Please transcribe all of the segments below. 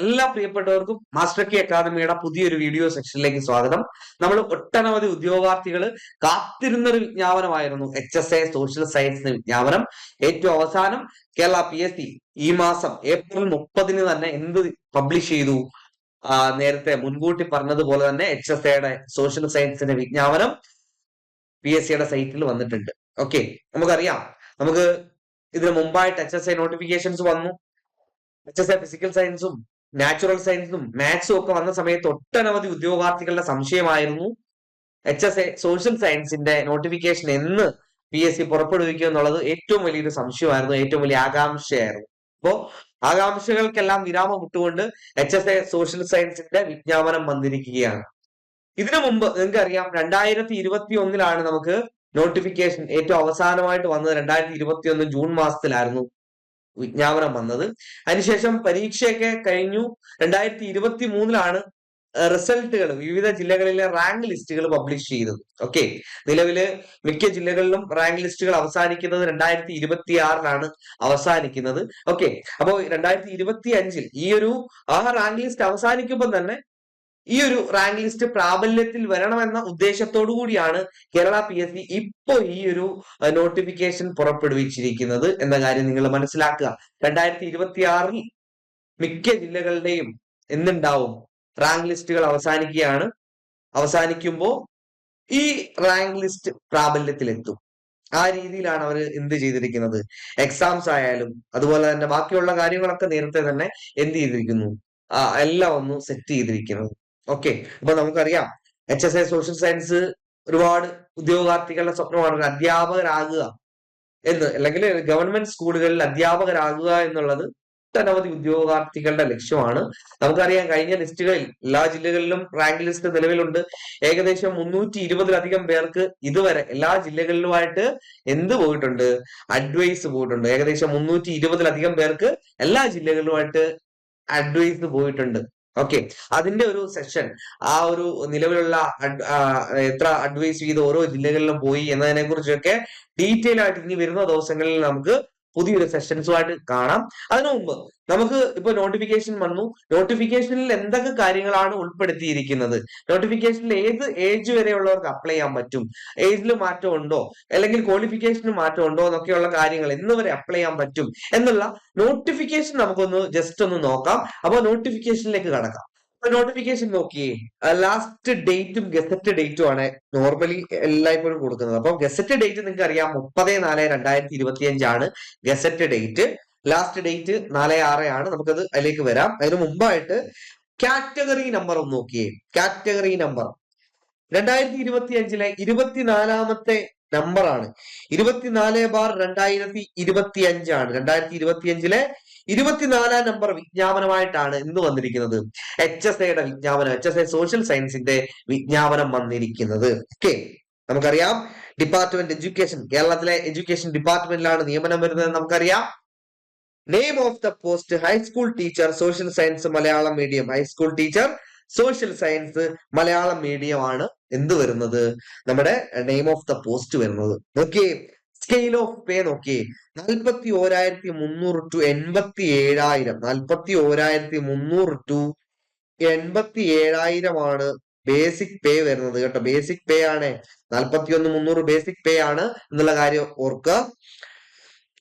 എല്ലാ പ്രിയപ്പെട്ടവർക്കും master K അക്കാദമിയുടെ പുതിയൊരു വീഡിയോ സെക്ഷനിലേക്ക് സ്വാഗതം. നമ്മൾ ഒട്ടനവധി ഉദ്യോഗാർത്ഥികൾ കാത്തിരുന്ന ഒരു വിജ്ഞാപനമായിരുന്നു H S A social science വിജ്ഞാപനം. ഏറ്റവും അവസാനം കേരള പി എസ് സി ഈ മാസം ഏപ്രിൽ മുപ്പതിന് തന്നെ എന്ത് പബ്ലിഷ് ചെയ്തു? നേരത്തെ മുൻകൂട്ടി പറഞ്ഞതുപോലെ തന്നെ എച്ച് എസ് എയുടെ സോഷ്യൽ സയൻസിന്റെ വിജ്ഞാപനം പി എസ് സിയുടെ സൈറ്റിൽ വന്നിട്ടുണ്ട്. ഓക്കെ നമുക്കറിയാം. നമുക്ക് ഇതിന് മുമ്പായിട്ട് എച്ച് എസ് എ നോട്ടിഫിക്കേഷൻസ് വന്നു. എച്ച് എസ് എ ഫിസിക്കൽ സയൻസും നാച്ചുറൽ സയൻസും മാത്സും ഒക്കെ വന്ന സമയത്ത് ഒട്ടനവധി ഉദ്യോഗാർത്ഥികളുടെ സംശയമായിരുന്നു. എച്ച് എസ് എ സോഷ്യൽ സയൻസിന്റെ നോട്ടിഫിക്കേഷൻ എന്ന് പി എസ് സി പുറപ്പെടുവിക്കുക എന്നുള്ളത് ഏറ്റവും വലിയൊരു സംശയമായിരുന്നു ഏറ്റവും വലിയ ആകാംക്ഷയായിരുന്നു. അപ്പോ ആകാംക്ഷകൾക്കെല്ലാം വിരാമം വിട്ടുകൊണ്ട് എച്ച് എസ് എ സോഷ്യൽ സയൻസിന്റെ വിജ്ഞാപനം വന്നിരിക്കുകയാണ്. ഇതിനു മുമ്പ് നിങ്ങൾക്ക് അറിയാം രണ്ടായിരത്തി ഇരുപത്തി ഒന്നിലാണ് നമുക്ക് നോട്ടിഫിക്കേഷൻ ഏറ്റവും അവസാനമായിട്ട് വന്നത്. രണ്ടായിരത്തി ഇരുപത്തി ഒന്ന് ജൂൺ മാസത്തിലായിരുന്നു. വിജ്ഞാപനം വന്നത്. അതിനുശേഷം പരീക്ഷയൊക്കെ കഴിഞ്ഞു. രണ്ടായിരത്തി ഇരുപത്തി മൂന്നിലാണ് റിസൾട്ടുകൾ വിവിധ ജില്ലകളിലെ റാങ്ക് ലിസ്റ്റുകൾ പബ്ലിഷ് ചെയ്തത്. ഓക്കെ? നിലവിൽ മിക്ക ജില്ലകളിലും റാങ്ക് ലിസ്റ്റുകൾ അവസാനിക്കുന്നത് രണ്ടായിരത്തി ഇരുപത്തി ആറിലാണ് അവസാനിക്കുന്നത്. ഓക്കെ? അപ്പോൾ രണ്ടായിരത്തി ഇരുപത്തി അഞ്ചിൽ ഈ ഒരു ആ റാങ്ക് ലിസ്റ്റ് അവസാനിക്കുമ്പോൾ തന്നെ ഈ ഒരു റാങ്ക് ലിസ്റ്റ് പ്രാബല്യത്തിൽ വരണമെന്ന ഉദ്ദേശത്തോടു കൂടിയാണ് കേരള പി എസ് സി ഇപ്പോ ഈ ഒരു നോട്ടിഫിക്കേഷൻ പുറപ്പെടുവിച്ചിരിക്കുന്നത് എന്ന കാര്യം നിങ്ങൾ മനസ്സിലാക്കുക. രണ്ടായിരത്തി ഇരുപത്തി ആറിൽ മിക്ക ജില്ലകളുടെയും എന്തുണ്ടാവും? റാങ്ക് ലിസ്റ്റുകൾ അവസാനിക്കുകയാണ്. അവസാനിക്കുമ്പോൾ ഈ റാങ്ക് ലിസ്റ്റ് പ്രാബല്യത്തിലെത്തും. ആ രീതിയിലാണ് അവർ എന്ത് ചെയ്തിരിക്കുന്നത്? എക്സാംസ് ആയാലും അതുപോലെ തന്നെ ബാക്കിയുള്ള കാര്യങ്ങളൊക്കെ നേരത്തെ തന്നെ എന്ത് ചെയ്തിരിക്കുന്നു? എല്ലാം ഒന്ന് സെറ്റ് ചെയ്തിരിക്കുന്നത്. ഓക്കെ അപ്പൊ നമുക്കറിയാം. H S I social science ഒരുപാട് ഉദ്യോഗാർത്ഥികളുടെ സ്വപ്നമാണ്. അധ്യാപകരാകുക എന്ന്. അല്ലെങ്കിൽ ഗവൺമെന്റ് സ്കൂളുകളിൽ അധ്യാപകരാകുക എന്നുള്ളത് ഒട്ടനവധി ഉദ്യോഗാർത്ഥികളുടെ ലക്ഷ്യമാണ്. നമുക്കറിയാം കഴിഞ്ഞ ലിസ്റ്റുകളിൽ എല്ലാ ജില്ലകളിലും റാങ്ക് ലിസ്റ്റ് നിലവിലുണ്ട്. ഏകദേശം മുന്നൂറ്റി ഇരുപതിലധികം പേർക്ക് ഇതുവരെ എല്ലാ ജില്ലകളിലുമായിട്ട് എന്ത് പോയിട്ടുണ്ട്? അഡ്വൈസ് പോയിട്ടുണ്ട്. ഏകദേശം മുന്നൂറ്റി ഇരുപതിലധികം പേർക്ക് എല്ലാ ജില്ലകളിലുമായിട്ട് അഡ്വൈസ് പോയിട്ടുണ്ട്. ഓക്കെ അതിന്റെ ഒരു സെഷൻ ആ ഒരു നിലവിലുള്ള എത്ര അഡ്വൈസ് ചെയ്ത് ഓരോ ജില്ലകളിലും പോയി എന്നതിനെ കുറിച്ചൊക്കെ ഡീറ്റെയിൽ ആയിട്ട് ഇനി വരുന്ന ദിവസങ്ങളിൽ നമുക്ക് പുതിയൊരു സെഷൻസുമായിട്ട് കാണാം. അതിനു മുമ്പ് നമുക്ക് ഇപ്പൊ നോട്ടിഫിക്കേഷൻ വന്നു. നോട്ടിഫിക്കേഷനിൽ എന്തൊക്കെ കാര്യങ്ങളാണ് ഉൾപ്പെടുത്തിയിരിക്കുന്നത്? നോട്ടിഫിക്കേഷനിൽ ഏത് ഏജ് വരെയുള്ളവർക്ക് അപ്ലൈ ചെയ്യാൻ പറ്റും? ഏജിൽ മാറ്റം ഉണ്ടോ? അല്ലെങ്കിൽ ക്വാളിഫിക്കേഷന് മാറ്റം ഉണ്ടോ? എന്നൊക്കെയുള്ള കാര്യങ്ങൾ എന്ന് വരെ അപ്ലൈ ചെയ്യാൻ പറ്റും എന്നുള്ള നോട്ടിഫിക്കേഷൻ നമുക്കൊന്ന് ജസ്റ്റ് ഒന്ന് നോക്കാം. അപ്പൊ നോട്ടിഫിക്കേഷനിലേക്ക് കടക്കാം. നോട്ടിഫിക്കേഷൻ നോക്കിയേ ലാസ്റ്റ് ഡേറ്റും ഗസറ്റ് ഡേറ്റും ആണ് നോർമലി എല്ലായ്പ്പോഴും കൊടുക്കുന്നത്. അപ്പം ഗസറ്റ് ഡേറ്റ് നിങ്ങൾക്ക് അറിയാം മുപ്പത് നാല് രണ്ടായിരത്തി ഇരുപത്തി അഞ്ചാണ് ഗസറ്റ് ഡേറ്റ് ലാസ്റ്റ് ഡേറ്റ് നാല് ആറ് ആണ്. നമുക്കത് അതിലേക്ക് വരാം. അതിന് മുമ്പായിട്ട് കാറ്റഗറി നമ്പർ ഒന്ന് നോക്കിയേ. കാറ്റഗറി നമ്പർ രണ്ടായിരത്തി ഇരുപത്തി അഞ്ചിലെ ഇരുപത്തിനാലാമത്തെ നമ്പറാണ് ഇരുപത്തിനാല് ബാർ രണ്ടായിരത്തി ഇരുപത്തി അഞ്ചാണ് രണ്ടായിരത്തി ഇരുപത്തി അഞ്ചിലെ ഇരുപത്തിനാലാം നമ്പർ വിജ്ഞാപനമായിട്ടാണ് ഇന്ന് വന്നിരിക്കുന്നത്. എച്ച് എസ് എയുടെ വിജ്ഞാപനം എച്ച് എസ് എ സോഷ്യൽ സയൻസിന്റെ വിജ്ഞാപനം വന്നിരിക്കുന്നത്. ഓക്കെ നമുക്കറിയാം. ഡിപ്പാർട്ട്മെന്റ് എഡ്യൂക്കേഷൻ കേരളത്തിലെ എഡ്യൂക്കേഷൻ ഡിപ്പാർട്ട്മെന്റിലാണ് നിയമനം വരുന്നത് നമുക്കറിയാം. Name of the post high school teacher social science Malayalam medium high school teacher social science Malayalam medium ആണ് എന്ത് വരുന്നത്? നമ്മുടെ നെയിം ഓഫ് ദ പോസ്റ്റ് വരുന്നത്. നോക്കിയേ സ്കെയിൽ ഓഫ് പേ നോക്കിയേ നാൽപ്പത്തി ഓരായിരത്തി മുന്നൂറ് ടു എൺപത്തി ഏഴായിരം നാൽപ്പത്തി ഓരായിരത്തി മുന്നൂറ് ടു എൺപത്തി ഏഴായിരമാണ് ബേസിക് പേ വരുന്നത് കേട്ടോ. ബേസിക് പേ ആണ്. നാൽപ്പത്തി ഒന്ന് മുന്നൂറ് ബേസിക് പേ ആണ് എന്നുള്ള കാര്യം ഓർക്കുക.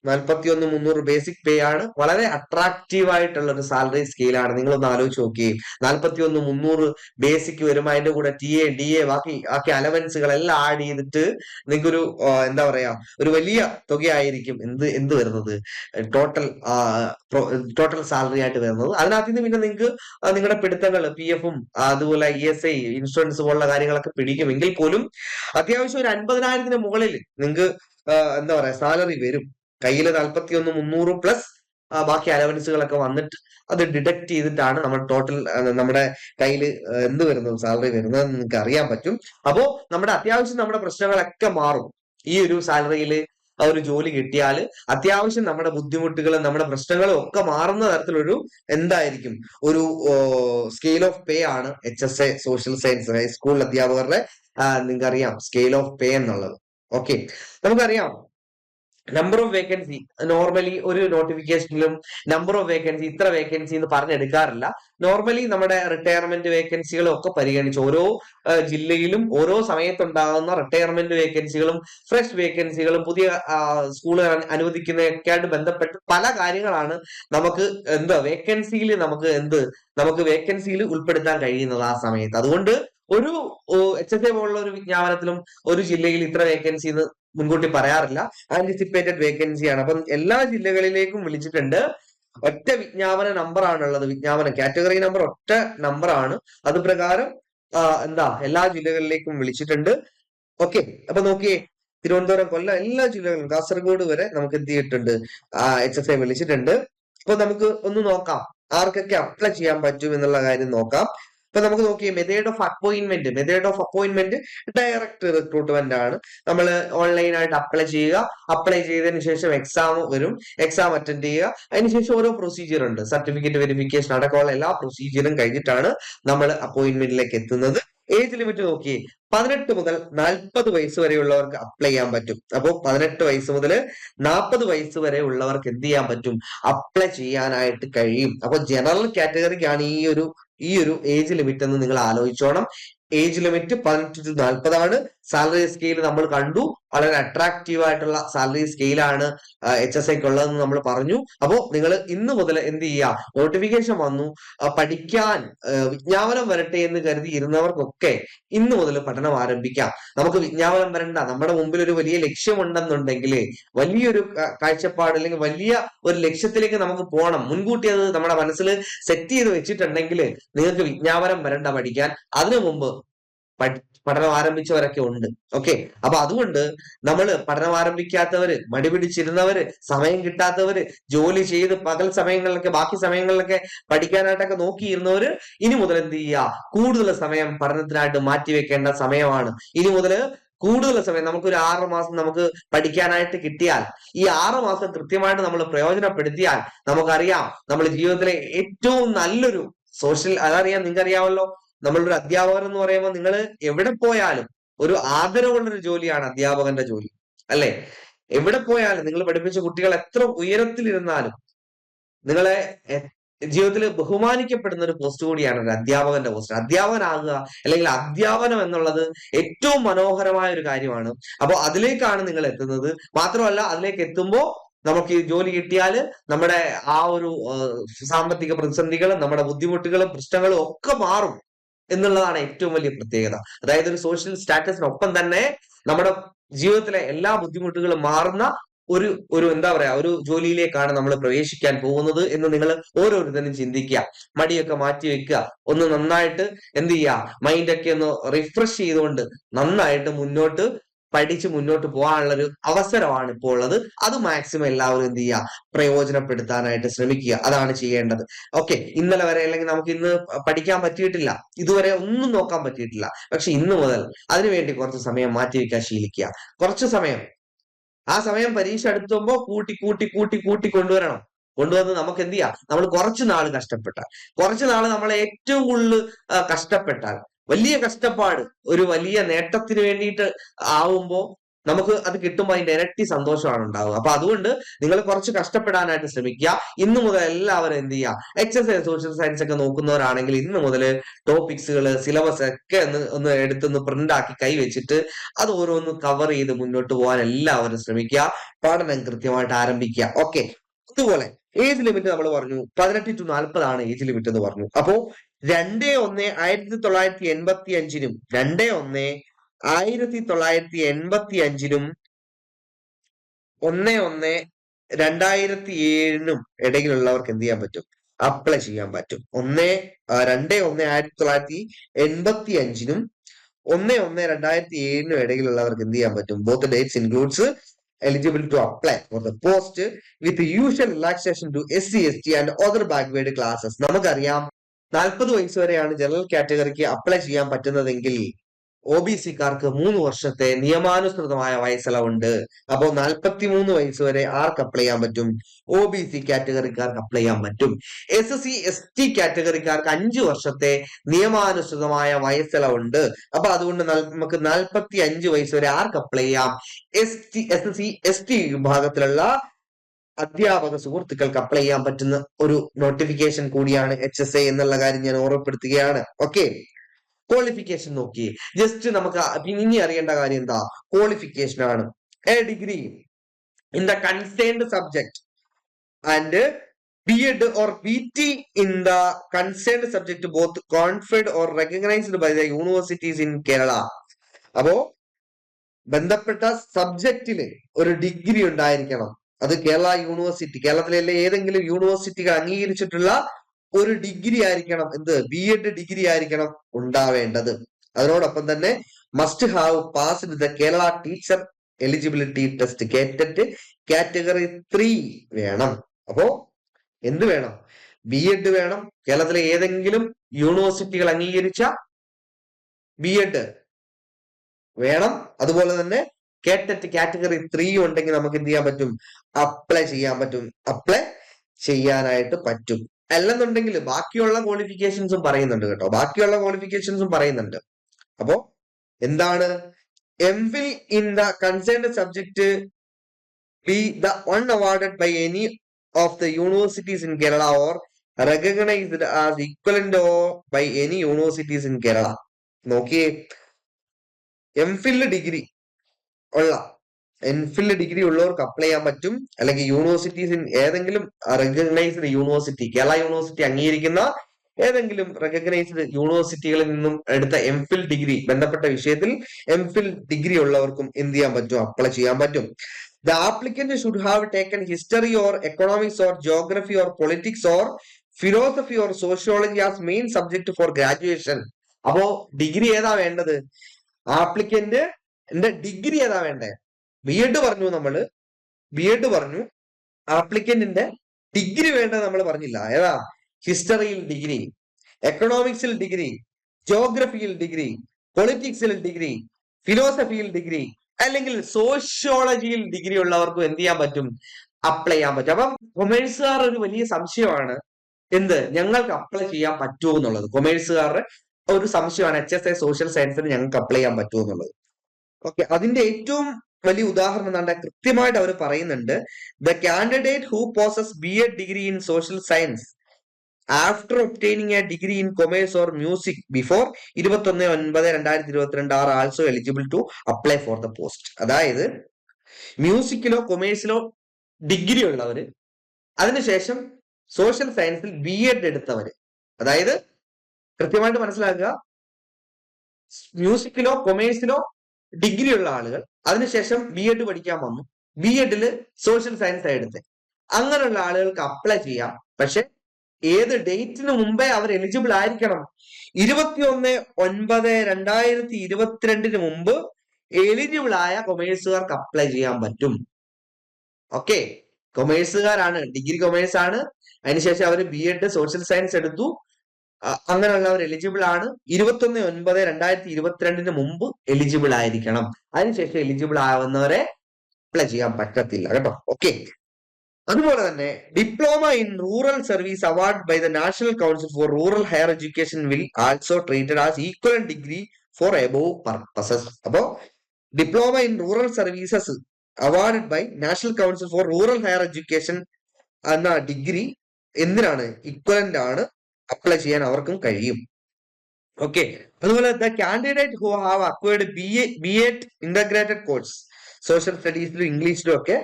നാൽപ്പത്തി ഒന്ന് മുന്നൂറ് ബേസിക് പേ ആണ്. വളരെ അട്രാക്റ്റീവ് ആയിട്ടുള്ള ഒരു സാലറി സ്കെയിലാണ് നിങ്ങൾ ഒന്ന് ആലോചിച്ച് നോക്കി നാൽപ്പത്തി ഒന്ന് മുന്നൂറ് ബേസിക് വരുമ്പോൾ അതിന്റെ കൂടെ ടി എ ഡി എ ബാക്കി ബാക്കി അലവൻസുകൾ എല്ലാം ആഡ് ചെയ്തിട്ട് നിങ്ങൾക്കൊരു എന്താ പറയാ ഒരു വലിയ തുകയായിരിക്കും എന്ത് എന്ത് വരുന്നത്? ടോട്ടൽ ടോട്ടൽ സാലറി ആയിട്ട് വരുന്നത്. അതിനകത്ത് നിന്ന് പിന്നെ നിങ്ങൾക്ക് നിങ്ങളുടെ പിടുത്തങ്ങൾ പി എഫും അതുപോലെ ഇ എസ് ഐ ഇൻഷുറൻസ് പോലുള്ള കാര്യങ്ങളൊക്കെ പിടിക്കുമെങ്കിൽ പോലും അത്യാവശ്യം ഒരു അൻപതിനായിരത്തിന് മുകളിൽ നിങ്ങൾക്ക് എന്താ പറയാ സാലറി വരും. കയ്യിൽ നാൽപ്പത്തി ഒന്ന് മുന്നൂറ് പ്ലസ് ബാക്കി അലവൻസുകളൊക്കെ വന്നിട്ട് അത് ഡിഡക്ട് ചെയ്തിട്ടാണ് നമ്മൾ ടോട്ടൽ നമ്മുടെ കയ്യിൽ എന്ത് വരുന്നത് സാലറി വരുന്നത് നിങ്ങൾക്ക് അറിയാൻ പറ്റും. അപ്പോ നമ്മുടെ അത്യാവശ്യം നമ്മുടെ പ്രശ്നങ്ങളൊക്കെ മാറും. ഈ ഒരു സാലറിയിൽ ആ ഒരു ജോലി കിട്ടിയാൽ അത്യാവശ്യം നമ്മുടെ ബുദ്ധിമുട്ടുകളും നമ്മുടെ പ്രശ്നങ്ങളും ഒക്കെ മാറുന്ന തരത്തിലൊരു എന്തായിരിക്കും? ഒരു സ്കെയിൽ ഓഫ് പേ ആണ് H S A social science high school അധ്യാപകരുടെ നിങ്ങൾക്ക് അറിയാം സ്കെയിൽ ഓഫ് പേ എന്നുള്ളത്. ഓക്കെ നമുക്കറിയാം. നമ്പർ ഓഫ് വേക്കൻസി നോർമലി ഒരു നോട്ടിഫിക്കേഷനിലും നമ്പർ ഓഫ് വേക്കൻസി ഇത്ര വേക്കൻസി എന്ന് പറഞ്ഞെടുക്കാറില്ല നോർമലി നമ്മുടെ റിട്ടയർമെന്റ് വേക്കൻസികളും ഒക്കെ പരിഗണിച്ച് ഓരോ ജില്ലയിലും ഓരോ സമയത്തുണ്ടാകുന്ന റിട്ടയർമെന്റ് വേക്കൻസികളും ഫ്രഷ് വേക്കൻസികളും പുതിയ സ്കൂളുകൾ അനുവദിക്കുന്നതൊക്കെയായിട്ട് ബന്ധപ്പെട്ട് പല കാര്യങ്ങളാണ് നമുക്ക് എന്താ വേക്കൻസിയിൽ നമുക്ക് എന്ത് നമുക്ക് വേക്കൻസിയിൽ ഉൾപ്പെടുത്താൻ കഴിയുന്നത് ആ സമയത്ത്. അതുകൊണ്ട് ഒരു എച്ച് എസ് എ പോലുള്ള ഒരു വിജ്ഞാപനത്തിലും ഒരു ജില്ലയിൽ ഇത്ര വേക്കൻസി എന്ന് മുൻകൂട്ടി പറയാറില്ല. ആന്റിസിപ്പേറ്റഡ് വേക്കൻസി ആണ്. അപ്പം എല്ലാ ജില്ലകളിലേക്കും വിളിച്ചിട്ടുണ്ട്. ഒറ്റ വിജ്ഞാപന നമ്പർ ആണുള്ളത്. വിജ്ഞാപന കാറ്റഗറി നമ്പർ ഒറ്റ നമ്പർ ആണ്. അത് പ്രകാരം എന്താ എല്ലാ ജില്ലകളിലേക്കും വിളിച്ചിട്ടുണ്ട്. ഓക്കെ അപ്പൊ നോക്കിയേ തിരുവനന്തപുരം കൊല്ലം എല്ലാ ജില്ലകളിലും കാസർഗോഡ് വരെ നമുക്ക് എന്ത് ചെയ്തിട്ടുണ്ട്? എച്ച് എസ് ഐ വിളിച്ചിട്ടുണ്ട്. അപ്പൊ നമുക്ക് ഒന്ന് നോക്കാം. ആർക്കൊക്കെ അപ്ലൈ ചെയ്യാൻ പറ്റും എന്നുള്ള കാര്യം നോക്കാം. ഇപ്പൊ നമുക്ക് നോക്കിയേ method of appointment method of appointment direct recruitment ആണ്. നമ്മൾ ഓൺലൈനായിട്ട് അപ്ലൈ ചെയ്യുക. അപ്ലൈ ചെയ്തതിനു ശേഷം എക്സാം വരും. എക്സാം അറ്റൻഡ് ചെയ്യുക. അതിനുശേഷം ഓരോ പ്രൊസീജിയർ ഉണ്ട്. സർട്ടിഫിക്കറ്റ് വെരിഫിക്കേഷൻ അടക്കമുള്ള എല്ലാ പ്രൊസീജിയറും കഴിഞ്ഞിട്ടാണ് നമ്മൾ അപ്പോയിന്റ്മെന്റിലേക്ക് എത്തുന്നത്. ഏജ് ലിമിറ്റ് നോക്കിയേ പതിനെട്ട് മുതൽ നാൽപ്പത് വയസ്സ് വരെയുള്ളവർക്ക് അപ്ലൈ ചെയ്യാൻ പറ്റും. അപ്പോൾ പതിനെട്ട് വയസ്സ് മുതൽ നാൽപ്പത് വയസ്സ് വരെ ഉള്ളവർക്ക് എന്ത് ചെയ്യാൻ പറ്റും? അപ്ലൈ ചെയ്യാനായിട്ട് കഴിയും. അപ്പൊ ജനറൽ കാറ്റഗറിക്കാണ് ഈ ഒരു ഈ ഒരു ഏജ് ലിമിറ്റ് എന്ന് നിങ്ങൾ ആലോചിച്ചോണം. ഏജ് ലിമിറ്റ് പതിനെട്ട് ടു നാൽപ്പതാണ്. സാലറി സ്കെയിൽ നമ്മൾ കണ്ടു. വളരെ അട്രാക്റ്റീവ് ആയിട്ടുള്ള സാലറി സ്കെയിലാണ് എച്ച് എസ് ഐക്ക് ഉള്ളതെന്ന് നമ്മൾ പറഞ്ഞു. അപ്പോൾ നിങ്ങൾ ഇന്ന് മുതൽ എന്ത് ചെയ്യുക? നോട്ടിഫിക്കേഷൻ വന്നു. പഠിക്കാൻ വിജ്ഞാപനം വരട്ടെ എന്ന് കരുതി ഇരുന്നവർക്കൊക്കെ ഇന്ന് മുതൽ പഠനം ആരംഭിക്കാം. നമുക്ക് വിജ്ഞാപനം വരണ്ട നമ്മുടെ മുമ്പിൽ ഒരു വലിയ ലക്ഷ്യമുണ്ടെന്നുണ്ടെങ്കിൽ വലിയൊരു കാഴ്ചപ്പാട് അല്ലെങ്കിൽ വലിയ ഒരു ലക്ഷ്യത്തിലേക്ക് നമുക്ക് പോകണം. മുൻകൂട്ടി അത് നമ്മുടെ മനസ്സിൽ സെറ്റ് ചെയ്ത് വെച്ചിട്ടുണ്ടെങ്കിൽ നിങ്ങൾക്ക് വിജ്ഞാപനം വരണ്ട പഠിക്കാൻ. അതിനു മുമ്പ് പഠനം ആരംഭിച്ചവരൊക്കെ ഉണ്ട് ഓക്കെ? അപ്പൊ അതുകൊണ്ട് നമ്മൾ പഠനം ആരംഭിക്കാത്തവര് മടി പിടിച്ചിരുന്നവര് സമയം കിട്ടാത്തവര് ജോലി ചെയ്ത് പകൽ സമയങ്ങളിലൊക്കെ ബാക്കി സമയങ്ങളിലൊക്കെ പഠിക്കാനായിട്ടൊക്കെ നോക്കിയിരുന്നവര് ഇനി മുതൽ എന്ത് ചെയ്യുക? കൂടുതൽ സമയം പഠനത്തിനായിട്ട് മാറ്റിവെക്കേണ്ട സമയമാണ്. ഇനി മുതൽ കൂടുതൽ സമയം നമുക്ക് ഒരു ആറ് മാസം നമുക്ക് പഠിക്കാനായിട്ട് കിട്ടിയാൽ ഈ ആറ് മാസം കൃത്യമായിട്ട് നമ്മൾ പ്രയോജനപ്പെടുത്തിയാൽ നമുക്കറിയാം നമ്മൾ ജീവിതത്തിലെ ഏറ്റവും നല്ലൊരു സോഷ്യൽ അതറിയാം നിങ്ങൾക്ക് അറിയാമല്ലോ നമ്മളൊരു അധ്യാപകൻ എന്ന് പറയുമ്പോൾ നിങ്ങൾ എവിടെ പോയാലും ഒരു ആദരവുള്ളൊരു ജോലിയാണ് അധ്യാപകന്റെ ജോലി അല്ലെ? എവിടെ പോയാലും നിങ്ങൾ പഠിപ്പിച്ച കുട്ടികൾ എത്ര ഉയരത്തിലിരുന്നാലും നിങ്ങളെ ജീവിതത്തിൽ ബഹുമാനിക്കപ്പെടുന്ന ഒരു പോസ്റ്റ് കൂടിയാണ് ഒരു അധ്യാപകന്റെ പോസ്റ്റ് അധ്യാപകനാകുക അല്ലെങ്കിൽ അധ്യാപനം എന്നുള്ളത് ഏറ്റവും മനോഹരമായ ഒരു കാര്യമാണ്. അപ്പോൾ അതിലേക്കാണ് നിങ്ങൾ എത്തുന്നത്. മാത്രമല്ല അതിലേക്ക് എത്തുമ്പോൾ നമുക്ക് ഈ ജോലി കിട്ടിയാൽ നമ്മുടെ ആ ഒരു സാമ്പത്തിക പ്രതിസന്ധികളും നമ്മുടെ ബുദ്ധിമുട്ടുകളും പ്രശ്നങ്ങളും ഒക്കെ മാറും. എന്നുള്ളതാണ് ഏറ്റവും വലിയ പ്രത്യേകത. അതായത് ഒരു സോഷ്യൽ സ്റ്റാറ്റസിനൊപ്പം തന്നെ നമ്മുടെ ജീവിതത്തിലെ എല്ലാ ബുദ്ധിമുട്ടുകളും മാറുന്ന ഒരു ഒരു എന്താ പറയാ ഒരു ജോലിയിലേക്കാണ് നമ്മൾ പ്രവേശിക്കാൻ പോകുന്നത് എന്ന് നിങ്ങൾ ഓരോരുത്തരും ചിന്തിക്കുക. മടിയൊക്കെ മാറ്റി വെക്കുക. ഒന്ന് നന്നായിട്ട് എന്ത് ചെയ്യുക? മൈൻഡൊക്കെ ഒന്ന് റിഫ്രഷ് ചെയ്തുകൊണ്ട് നന്നായിട്ട് മുന്നോട്ട് പഠിച്ച് മുന്നോട്ട് പോകാനുള്ള ഒരു അവസരമാണ് ഇപ്പോൾ ഉള്ളത്. അത് മാക്സിമം എല്ലാവരും എന്ത് ചെയ്യുക? പ്രയോജനപ്പെടുത്താനായിട്ട് ശ്രമിക്കുക. അതാണ് ചെയ്യേണ്ടത്. ഓക്കെ ഇന്നലെ വരെ അല്ലെങ്കിൽ നമുക്ക് ഇന്ന് പഠിക്കാൻ പറ്റിയിട്ടില്ല. ഇതുവരെ ഒന്നും നോക്കാൻ പറ്റിയിട്ടില്ല. പക്ഷെ ഇന്ന് മുതൽ അതിനുവേണ്ടി കുറച്ച് സമയം മാറ്റിവെക്കാൻ ശീലിക്കുക. കുറച്ച് സമയം. ആ സമയം പരീക്ഷ എടുത്തുമ്പോൾ കൂട്ടി കൂട്ടി കൂട്ടി കൂട്ടി കൊണ്ടുവരണം. കൊണ്ടുവന്ന് നമുക്ക് എന്ത് ചെയ്യാം? നമ്മൾ കുറച്ച് നാൾ കഷ്ടപ്പെട്ടാൽ. കുറച്ച് നാൾ നമ്മൾ ഏറ്റവും കൂടുതൽ കഷ്ടപ്പെട്ടാൽ വലിയ കഷ്ടപ്പാട് ഒരു വലിയ നേട്ടത്തിന് വേണ്ടിയിട്ട് ആവുമ്പോൾ നമുക്ക് അത് കിട്ടുമ്പോൾ അതിന്റെ ഇരട്ടി സന്തോഷമാണ് ഉണ്ടാവുക. അപ്പൊ അതുകൊണ്ട് നിങ്ങൾ കുറച്ച് കഷ്ടപ്പെടാനായിട്ട് ശ്രമിക്കുക. ഇന്നു മുതൽ എല്ലാവരും എന്ത് ചെയ്യുക? എക്സസൈസ് സോഷ്യൽ സയൻസ് ഒക്കെ നോക്കുന്നവരാണെങ്കിൽ ഇന്ന് മുതൽ ടോപ്പിക്സുകൾ സിലബസ് ഒക്കെ ഒന്ന് ഒന്ന് എടുത്തൊന്ന് പ്രിന്റ് ആക്കി കൈവച്ചിട്ട് അത് ഓരോന്ന് കവർ ചെയ്ത് മുന്നോട്ട് പോകാൻ എല്ലാവരും ശ്രമിക്കുക. പഠനം കൃത്യമായിട്ട് ആരംഭിക്കുക. ഓക്കെ അതുപോലെ ഏജ് ലിമിറ്റ് നമ്മൾ പറഞ്ഞു. പതിനെട്ട് ടു നാൽപ്പതാണ് ഏജ് ലിമിറ്റ് എന്ന് പറഞ്ഞു. അപ്പോ രണ്ടേ ഒന്ന് ആയിരത്തി തൊള്ളായിരത്തി എൺപത്തി അഞ്ചിനും രണ്ട് ഒന്ന് ആയിരത്തി തൊള്ളായിരത്തി എൺപത്തി അഞ്ചിനും ഒന്ന് ഒന്ന് രണ്ടായിരത്തി ഏഴിനും ഇടയിലുള്ളവർക്ക് എന്ത് ചെയ്യാൻ പറ്റും? അപ്ലൈ ചെയ്യാൻ പറ്റും. ഒന്ന് രണ്ട് ഒന്ന് ആയിരത്തി തൊള്ളായിരത്തി എൺപത്തി അഞ്ചിനും ഒന്ന് ഒന്ന് രണ്ടായിരത്തി ഏഴിനും ഇടയിലുള്ളവർക്ക് എന്ത് ചെയ്യാൻ പറ്റും? Both dates includes eligible to apply for the post with usual relaxation to S C S T and other backward classes നമുക്കറിയാം നാൽപ്പത് വയസ്സ് വരെയാണ് ജനറൽ കാറ്റഗറിക്ക് അപ്ലൈ ചെയ്യാൻ പറ്റുന്നതെങ്കിൽ ഒ ബി സിക്കാർക്ക് മൂന്ന് വർഷത്തെ നിയമാനുസൃതമായ വയസ്സിളവുണ്ട്. അപ്പോൾ നാൽപ്പത്തിമൂന്ന് വയസ്സ് വരെ ആർക്ക് അപ്ലൈ ചെയ്യാൻ പറ്റും? ഒ ബി സി കാറ്റഗറിക്കാർക്ക് അപ്ലൈ ചെയ്യാൻ പറ്റും. S S C S T കാറ്റഗറിക്കാർക്ക് അഞ്ചു വർഷത്തെ നിയമാനുസൃതമായ വയസ്സിളവുണ്ട്. അപ്പൊ അതുകൊണ്ട് നമുക്ക് നാൽപ്പത്തി അഞ്ച് വയസ്സ് വരെ ആർക്ക് അപ്ലൈ ചെയ്യാം? S T S S C S T വിഭാഗത്തിലുള്ള അധ്യാപക സുഹൃത്തുക്കൾക്ക് അപ്ലൈ ചെയ്യാൻ പറ്റുന്ന ഒരു നോട്ടിഫിക്കേഷൻ കൂടിയാണ് എച്ച് എസ് എ എന്നുള്ള കാര്യം ഞാൻ ഓർമ്മപ്പെടുത്തുകയാണ്. ഓക്കെ ക്വാളിഫിക്കേഷൻ നോക്കി. ജസ്റ്റ് നമുക്ക് ഇനി അറിയേണ്ട കാര്യം എന്താ? ക്വാളിഫിക്കേഷൻ ആണ്. A degree in the concerned subject and B Ed or B T in the concerned subject both conferred or recognised by the universities in Kerala അപ്പോ ബന്ധപ്പെട്ട സബ്ജക്റ്റിൽ ഒരു ഡിഗ്രി ഉണ്ടായിരിക്കണം. അത് കേരള യൂണിവേഴ്സിറ്റി കേരളത്തിലെ ഏതെങ്കിലും യൂണിവേഴ്സിറ്റികൾ അംഗീകരിച്ചിട്ടുള്ള ഒരു ഡിഗ്രി ആയിരിക്കണം എന്ത്? ബി എഡ് ഡിഗ്രി ആയിരിക്കണം ഉണ്ടാവേണ്ടത്. അതിനോടൊപ്പം തന്നെ must have pass the Kerala teacher eligibility test KTET category three വേണം. അപ്പോ എന്ത് വേണം? ബി എഡ് വേണം. കേരളത്തിലെ ഏതെങ്കിലും യൂണിവേഴ്സിറ്റികൾ അംഗീകരിച്ച ബി എഡ് വേണം. അതുപോലെ തന്നെ കേട്ടറ്റ് കാറ്റഗറി ത്രീ ഉണ്ടെങ്കിൽ നമുക്ക് എന്ത് ചെയ്യാൻ പറ്റും? അപ്ലൈ ചെയ്യാൻ പറ്റും. അപ്ലൈ ചെയ്യാനായിട്ട് പറ്റും. അല്ലെന്നുണ്ടെങ്കിൽ ബാക്കിയുള്ള ക്വാളിഫിക്കേഷൻസും പറയുന്നുണ്ട് കേട്ടോ. ബാക്കിയുള്ള ക്വാളിഫിക്കേഷൻസും പറയുന്നുണ്ട്. അപ്പോ എന്താണ്? M Phil in the concerned subject be the one awarded by any of the universities in Kerala or recognised as equivalent by any universities in Kerala നോക്കിയേ. എം ഫിൽ ഡിഗ്രി ഉള്ള എൻഫിൽഡ് ഡിഗ്രി ഉള്ളവർക്ക് അപ്ലൈ ചെയ്യാൻ പറ്റും. അല്ലെങ്കിൽ യൂണിവേഴ്സിറ്റീസ് ഇൻ ഏതെങ്കിലും recognised university Kerala university അംഗീകരിക്കുന്ന ഏതെങ്കിലും recognised യൂണിവേഴ്സിറ്റികളിൽ നിന്നും എടുത്ത എം ഫിൽ ഡിഗ്രി ബന്ധപ്പെട്ട വിഷയത്തിൽ എം ഫിൽ ഡിഗ്രി ഉള്ളവർക്കും എന്ത് ചെയ്യാൻ പറ്റും? അപ്ലൈ ചെയ്യാൻ പറ്റും. The applicant should have taken history or economics or geography or politics or philosophy or sociology as main subject for graduation അപ്പോ ഡിഗ്രി ഏതാ വേണ്ടത്? ആപ്ലിക്കന്റ് എന്റെ ഡിഗ്രി ഏതാ വേണ്ടേ? ബി എഡ് പറഞ്ഞു നമ്മൾ ബി എഡ് പറഞ്ഞു. ആപ്ലിക്കന്റിന്റെ ഡിഗ്രി വേണ്ടത് നമ്മൾ പറഞ്ഞില്ല. ഏതാ? ഹിസ്റ്ററിയിൽ ഡിഗ്രി എക്കണോമിക്സിൽ ഡിഗ്രി ജോഗ്രഫിയിൽ ഡിഗ്രി പൊളിറ്റിക്സിൽ ഡിഗ്രി ഫിലോസഫിയിൽ ഡിഗ്രി അല്ലെങ്കിൽ സോഷ്യോളജിയിൽ ഡിഗ്രി ഉള്ളവർക്കും എന്ത് ചെയ്യാൻ പറ്റും? അപ്ലൈ ചെയ്യാൻ പറ്റും. അപ്പം കൊമേഴ്സുകാർ ഒരു വലിയ സംശയമാണ്. എന്ത്? ഞങ്ങൾക്ക് അപ്ലൈ ചെയ്യാൻ പറ്റുമോ എന്നുള്ളത്. കൊമേഴ്സുകാരുടെ ഒരു സംശയമാണ്. എച്ച് എസ് എ സോഷ്യൽ സയൻസിന് ഞങ്ങൾക്ക് അപ്ലൈ ചെയ്യാൻ പറ്റുമോ എന്നുള്ളത്. ഓക്കെ അതിന്റെ ഏറ്റവും വലിയ ഉദാഹരണം എന്താണ് കൃത്യമായിട്ട് അവർ പറയുന്നുണ്ട് the candidate who possess B Ed degree in social science after obtaining a degree in commerce or music before ഇരുപത്തി ഒന്ന് ഒൻപത് രണ്ടായിരത്തി ഇരുപത്തിരണ്ട് are also eligible to apply for the post അതായത് മ്യൂസിക്കിലോ കൊമേഴ്സിലോ ഡിഗ്രി ഉള്ളവര് അതിനുശേഷം സോഷ്യൽ സയൻസിൽ ബി എഡ് എടുത്തവര്. അതായത് കൃത്യമായിട്ട് മനസ്സിലാക്കുക മ്യൂസിക്കിലോ കൊമേഴ്സിലോ ഡിഗ്രി ഉള്ള ആളുകൾ. അതിനുശേഷം ബി എഡ് പഠിക്കാൻ വന്നു. ബി എഡിൽ സോഷ്യൽ സയൻസ് എടുത്ത്. അങ്ങനെയുള്ള ആളുകൾക്ക് അപ്ലൈ ചെയ്യാം. പക്ഷെ ഏത് ഡേറ്റിന് മുമ്പേ അവർ എലിജിബിൾ ആയിരിക്കണം? ഇരുപത്തി ഒന്ന് ഒൻപത് രണ്ടായിരത്തി ഇരുപത്തിരണ്ടിന് മുമ്പ് എലിജിബിൾ ആയ കൊമേഴ്സുകാർക്ക് അപ്ലൈ ചെയ്യാൻ പറ്റും. ഓക്കെ കൊമേഴ്സുകാരാണ് ഡിഗ്രി കൊമേഴ്സ് ആണ്. അതിനുശേഷം അവർ ബി എഡ് സോഷ്യൽ സയൻസ് എടുത്തു. അങ്ങനെയുള്ളവർ എലിജിബിൾ ആണ്. ഇരുപത്തൊന്ന് ഒൻപത് രണ്ടായിരത്തി ഇരുപത്തിരണ്ടിന് മുമ്പ് എലിജിബിൾ ആയിരിക്കണം. അതിനുശേഷം എലിജിബിൾ ആവുന്നവരെ അപ്ലൈ ചെയ്യാൻ പറ്റത്തില്ല കേട്ടോ. ഓക്കെ അതുപോലെ തന്നെ diploma in rural service award by the National Council for Rural Higher Education will also treated as equal degree for above purposes അപ്പോ diploma in rural services award by National Council for Rural Higher Education എന്ന degree എന്തിനാണ്? Equivalent ആണ്. Apply ചെയ്യാൻ അവർക്കും കഴിയും. Okay അതുപോലെ the candidate who have acquired B A B Ed integrated course social സ്റ്റഡീസിലും ഇംഗ്ലീഷിലും ഒക്കെ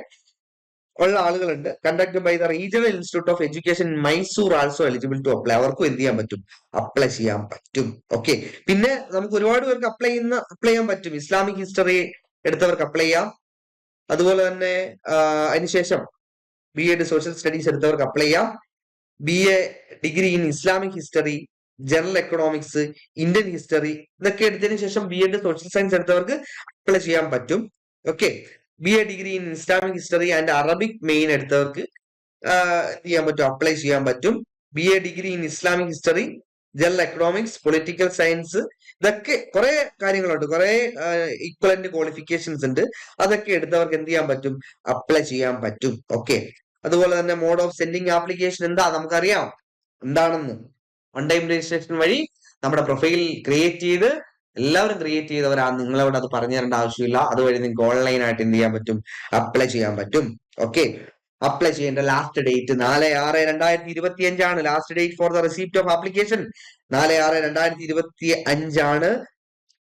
ഉള്ള ആളുകളുണ്ട്. Conduct by the Regional Institute of Education Mysore also eligible to apply അവർക്കും എന്ത് ചെയ്യാൻ പറ്റും? അപ്ലൈ ചെയ്യാൻ പറ്റും. ഓക്കെ പിന്നെ നമുക്ക് ഒരുപാട് പേർക്ക് അപ്ലൈ ചെയ്യുന്ന അപ്ലൈ ചെയ്യാൻ പറ്റും. ഇസ്ലാമിക് ഹിസ്റ്ററി എടുത്തവർക്ക് അപ്ലൈ ചെയ്യാം. അതുപോലെ തന്നെ അതിനുശേഷം ബി എഡ് സോഷ്യൽ സ്റ്റഡീസ് എടുത്തവർക്ക് അപ്ലൈ ചെയ്യാം. B A degree in Islamic history general economics Indian history ഇതൊക്കെ എടുത്തതിന് ശേഷം ബി എഡ് സോഷ്യൽ സയൻസ് എടുത്തവർക്ക് അപ്ലൈ ചെയ്യാൻ പറ്റും. Okay B A degree in Islamic history and Arabic main എടുത്തവർക്ക് ചെയ്യാൻ പറ്റും? അപ്ലൈ ചെയ്യാൻ പറ്റും. B A degree in Islamic history general economics political science ഇതൊക്കെ കുറെ കാര്യങ്ങളുണ്ട്. കുറെ ഈക്വലന്റ് ക്വാളിഫിക്കേഷൻസ് ഉണ്ട്. അതൊക്കെ എടുത്തവർക്ക് എന്ത് ചെയ്യാൻ പറ്റും? അപ്ലൈ ചെയ്യാൻ പറ്റും. ഓക്കെ അതുപോലെ തന്നെ മോഡ് ഓഫ് സെൻഡിങ് ആപ്ലിക്കേഷൻ എന്താ നമുക്കറിയാം? എന്താണെന്ന്? വൺ ടൈം രജിസ്ട്രേഷൻ വഴി നമ്മുടെ പ്രൊഫൈൽ ക്രിയേറ്റ് ചെയ്ത് എല്ലാവരും ക്രിയേറ്റ് ചെയ്തവരാണ്. നിങ്ങളവിടെ അത് പറഞ്ഞു തരേണ്ട ആവശ്യമില്ല. അതുവഴി നിങ്ങൾക്ക് ഓൺലൈൻ ആയിട്ട് എന്ത് ചെയ്യാൻ പറ്റും? അപ്ലൈ ചെയ്യാൻ പറ്റും. ഓക്കെ അപ്ലൈ ചെയ്യേണ്ട ലാസ്റ്റ് ഡേറ്റ് നാല് ആറ് രണ്ടായിരത്തി ഇരുപത്തി അഞ്ചാണ് last date for the receipt of application നാല് ആറ് രണ്ടായിരത്തി ഇരുപത്തി അഞ്ചാണ്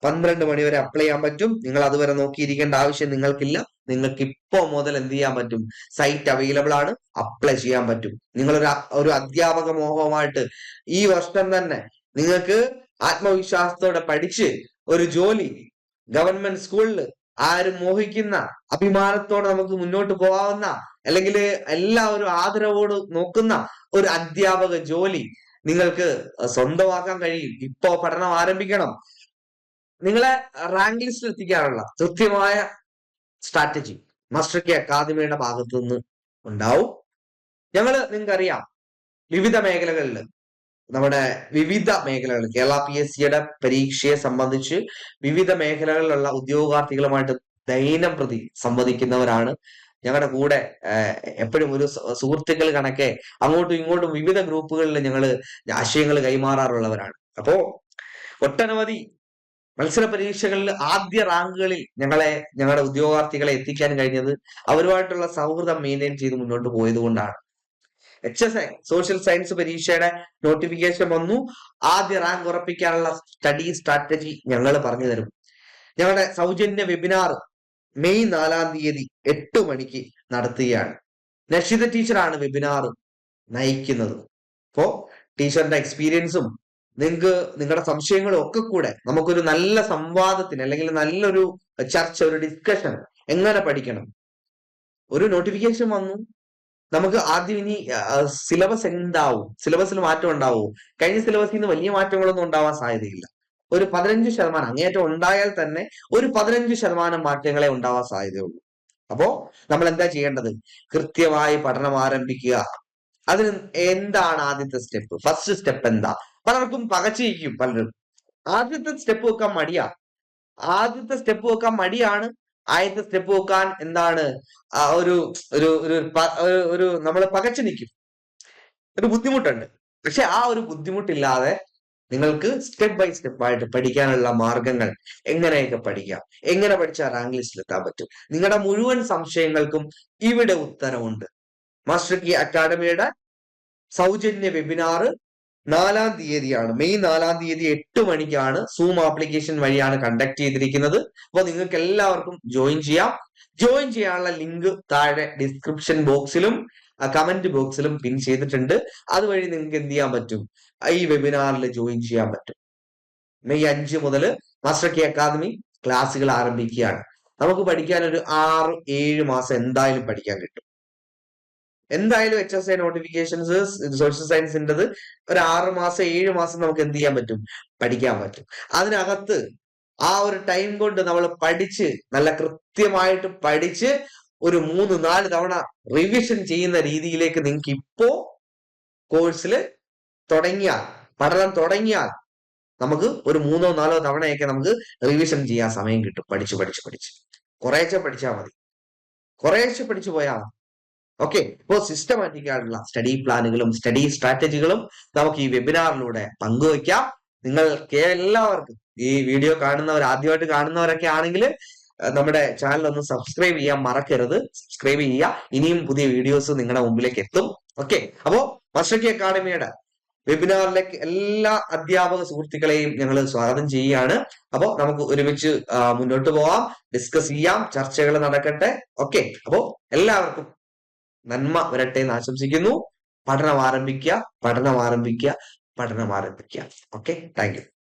പന്ത്രണ്ട് മണി വരെ അപ്ലൈ ചെയ്യാൻ പറ്റും. നിങ്ങൾ അതുവരെ നോക്കിയിരിക്കേണ്ട ആവശ്യം നിങ്ങൾക്കില്ല. നിങ്ങൾക്ക് ഇപ്പോ മുതൽ എന്ത് ചെയ്യാൻ പറ്റും? സൈറ്റ് അവൈലബിൾ ആണ്. അപ്ലൈ ചെയ്യാൻ പറ്റും. നിങ്ങൾ ഒരു അധ്യാപക മോഹമായിട്ട് ഈ വർഷം തന്നെ നിങ്ങൾക്ക് ആത്മവിശ്വാസത്തോടെ പഠിച്ച് ഒരു ജോലി ഗവൺമെന്റ് സ്കൂളിൽ ആരും മോഹിക്കുന്ന അഭിമാനത്തോടെ നമുക്ക് മുന്നോട്ട് പോകാവുന്ന അല്ലെങ്കിൽ എല്ലാവരും ആദരവോട് നോക്കുന്ന ഒരു അധ്യാപക ജോലി നിങ്ങൾക്ക് സ്വന്തമാക്കാൻ കഴിയും. ഇപ്പോ പഠനം ആരംഭിക്കണം. നിങ്ങളെ റാങ്ക് ലിസ്റ്റിൽ എത്തിക്കാനുള്ള കൃത്യമായ സ്ട്രാറ്റജി മാസ്റ്റർ അക്കാദമിയുടെ ഭാഗത്തു നിന്ന് ഉണ്ടാവും. ഞങ്ങൾ നിങ്ങൾക്കറിയാം വിവിധ മേഖലകളിൽ നമ്മുടെ വിവിധ മേഖലകൾ കേരള പി എസ് സിയുടെ പരീക്ഷയെ സംബന്ധിച്ച് വിവിധ മേഖലകളിലുള്ള ഉദ്യോഗാർത്ഥികളുമായിട്ട് ദൈനം പ്രതി സംവദിക്കുന്നവരാണ്. ഞങ്ങളുടെ കൂടെ എപ്പോഴും ഒരു സുഹൃത്തുക്കൾ കണക്കെ അങ്ങോട്ടും ഇങ്ങോട്ടും വിവിധ ഗ്രൂപ്പുകളിൽ ഞങ്ങൾ ആശയങ്ങൾ കൈമാറാറുള്ളവരാണ്. അപ്പോ ഒട്ടനവധി മത്സര പരീക്ഷകളിൽ ആദ്യ റാങ്കുകളിൽ ഞങ്ങളെ ഞങ്ങളുടെ ഉദ്യോഗാർത്ഥികളെ എത്തിക്കാൻ കഴിഞ്ഞത് അവരുമായിട്ടുള്ള സൗഹൃദം മെയിന്റെയിൻ ചെയ്ത് മുന്നോട്ട് പോയത് കൊണ്ടാണ്. H S I social science പരീക്ഷയുടെ നോട്ടിഫിക്കേഷൻ വന്നു. ആദ്യ റാങ്ക് ഉറപ്പിക്കാനുള്ള സ്റ്റഡി സ്ട്രാറ്റജി ഞങ്ങൾ പറഞ്ഞു തരും. ഞങ്ങളുടെ സൗജന്യ വെബിനാർ മെയ് നാലാം തീയതി എട്ട് മണിക്ക് നടത്തുകയാണ്. നഷിത ടീച്ചറാണ് വെബിനാർ നയിക്കുന്നത്. അപ്പോ ടീച്ചറിന്റെ എക്സ്പീരിയൻസും നിങ്ങൾക്ക് നിങ്ങളുടെ സംശയങ്ങളും ഒക്കെ കൂടെ നമുക്കൊരു നല്ല സംവാദത്തിന് അല്ലെങ്കിൽ നല്ലൊരു ചർച്ച ഒരു ഡിസ്കഷൻ എങ്ങനെ പഠിക്കണം? ഒരു നോട്ടിഫിക്കേഷൻ വന്നു. നമുക്ക് ആദ്യം ഇനി സിലബസ് എന്താവും? സിലബസിൽ മാറ്റം ഉണ്ടാവും? കഴിഞ്ഞ സിലബസിൽ നിന്ന് വലിയ മാറ്റങ്ങളൊന്നും ഉണ്ടാവാൻ സാധ്യതയില്ല. ഒരു പതിനഞ്ച് ശതമാനം അങ്ങേറ്റം ഉണ്ടായാൽ തന്നെ ഒരു പതിനഞ്ച് ശതമാനം മാറ്റങ്ങളെ ഉണ്ടാവാൻ സാധ്യതയുള്ളൂ. അപ്പോ നമ്മൾ എന്താ ചെയ്യേണ്ടത്? കൃത്യമായി പഠനം ആരംഭിക്കുക. അതിന് എന്താണ് ആദ്യത്തെ സ്റ്റെപ്പ്? ഫസ്റ്റ് സ്റ്റെപ്പ് എന്താ? പലർക്കും പകച്ചിരിക്കും പലരും. ആദ്യത്തെ സ്റ്റെപ്പ് വെക്കാൻ മടിയാ. ആദ്യത്തെ സ്റ്റെപ്പ് വെക്കാൻ മടിയാണ്. ആദ്യത്തെ സ്റ്റെപ്പ് വെക്കാൻ എന്താണ്? ഒരു ഒരു ഒരു ഒരു നമ്മൾ പകച്ചു നിൽക്കും. ഒരു ബുദ്ധിമുട്ടുണ്ട്. പക്ഷെ ആ ഒരു ബുദ്ധിമുട്ടില്ലാതെ നിങ്ങൾക്ക് സ്റ്റെപ്പ് ബൈ സ്റ്റെപ്പ് ആയിട്ട് പഠിക്കാനുള്ള മാർഗങ്ങൾ എങ്ങനെയൊക്കെ പഠിക്കാം? എങ്ങനെ പഠിച്ചാൽ റാങ്ക് ലിസ്റ്റിൽ എത്താൻ പറ്റും? നിങ്ങളുടെ മുഴുവൻ സംശയങ്ങൾക്കും ഇവിടെ ഉത്തരമുണ്ട്. മാസ്റ്റർ കി അക്കാഡമിയുടെ സൗജന്യ വെബിനാർ നാലാം തീയതിയാണ്. മെയ് നാലാം തീയതി എട്ട് മണിക്കാണ് സൂം ആപ്ലിക്കേഷൻ വഴിയാണ് കണ്ടക്ട് ചെയ്തിരിക്കുന്നത്. അപ്പോൾ നിങ്ങൾക്ക് എല്ലാവർക്കും ജോയിൻ ചെയ്യാം. ജോയിൻ ചെയ്യാനുള്ള ലിങ്ക് താഴെ ഡിസ്ക്രിപ്ഷൻ ബോക്സിലും കമന്റ് ബോക്സിലും പിൻ ചെയ്തിട്ടുണ്ട്. അതുവഴി നിങ്ങൾക്ക് എന്ത് ചെയ്യാൻ പറ്റും? ഈ വെബിനാറിൽ ജോയിൻ ചെയ്യാൻ പറ്റും. മെയ് അഞ്ച് മുതൽ മാസ്റ്റർ കെ അക്കാദമി ക്ലാസ്സുകൾ ആരംഭിക്കുകയാണ്. നമുക്ക് പഠിക്കാൻ ഒരു ആറ് ഏഴ് മാസം എന്തായാലും പഠിക്കാൻ കിട്ടും. എന്തായാലും H S I notifications social സയൻസിന്റെത് ഒരു ആറ് മാസം ഏഴ് മാസം നമുക്ക് എന്ത് ചെയ്യാൻ പറ്റും? പഠിക്കാൻ പറ്റും. അതിനകത്ത് ആ ഒരു ടൈം കൊണ്ട് നമ്മൾ പഠിച്ച് നല്ല കൃത്യമായിട്ട് പഠിച്ച് ഒരു മൂന്ന് നാല് തവണ റിവിഷൻ ചെയ്യുന്ന രീതിയിലേക്ക് നിങ്ങൾക്ക് ഇപ്പോ കോഴ്സിൽ തുടങ്ങിയാൽ പഠനം തുടങ്ങിയാൽ നമുക്ക് ഒരു മൂന്നോ നാലോ തവണയൊക്കെ നമുക്ക് റിവിഷൻ ചെയ്യാൻ സമയം കിട്ടും. പഠിച്ച് പഠിച്ച് പഠിച്ച്. കുറേശ്ശെ പഠിച്ചാൽ മതി. കുറേശ്ശെ പഠിച്ചു പോയാൽ ഓക്കെ ഇപ്പോൾ സിസ്റ്റമാറ്റിക് ആയിട്ടുള്ള സ്റ്റഡി പ്ലാനുകളും സ്റ്റഡി സ്ട്രാറ്റജികളും നമുക്ക് ഈ വെബിനാറിലൂടെ പങ്കുവയ്ക്കാം. നിങ്ങൾക്ക് എല്ലാവർക്കും ഈ വീഡിയോ കാണുന്നവർ ആദ്യമായിട്ട് കാണുന്നവരൊക്കെ ആണെങ്കിൽ നമ്മുടെ ചാനൽ ഒന്ന് സബ്സ്ക്രൈബ് ചെയ്യാൻ മറക്കരുത്. സബ്സ്ക്രൈബ് ചെയ്യുക. ഇനിയും പുതിയ വീഡിയോസ് നിങ്ങളുടെ മുമ്പിലേക്ക് എത്തും. ഓക്കെ അപ്പോ വർഷക്കി അക്കാഡമിയുടെ വെബിനാറിലേക്ക് എല്ലാ അധ്യാപക സുഹൃത്തുക്കളെയും ഞങ്ങൾ സ്വാഗതം ചെയ്യുകയാണ്. അപ്പോൾ നമുക്ക് ഒരുമിച്ച് മുന്നോട്ട് പോവാം. ഡിസ്കസ് ചെയ്യാം. ചർച്ചകൾ നടക്കട്ടെ. ഓക്കെ അപ്പോൾ എല്ലാവർക്കും നന്മ വരട്ടെ എന്ന് ആശംസിക്കുന്നു. പഠനം ആരംഭിക്കുക പഠനം ആരംഭിക്കുക പഠനം ആരംഭിക്കുക. Okay thank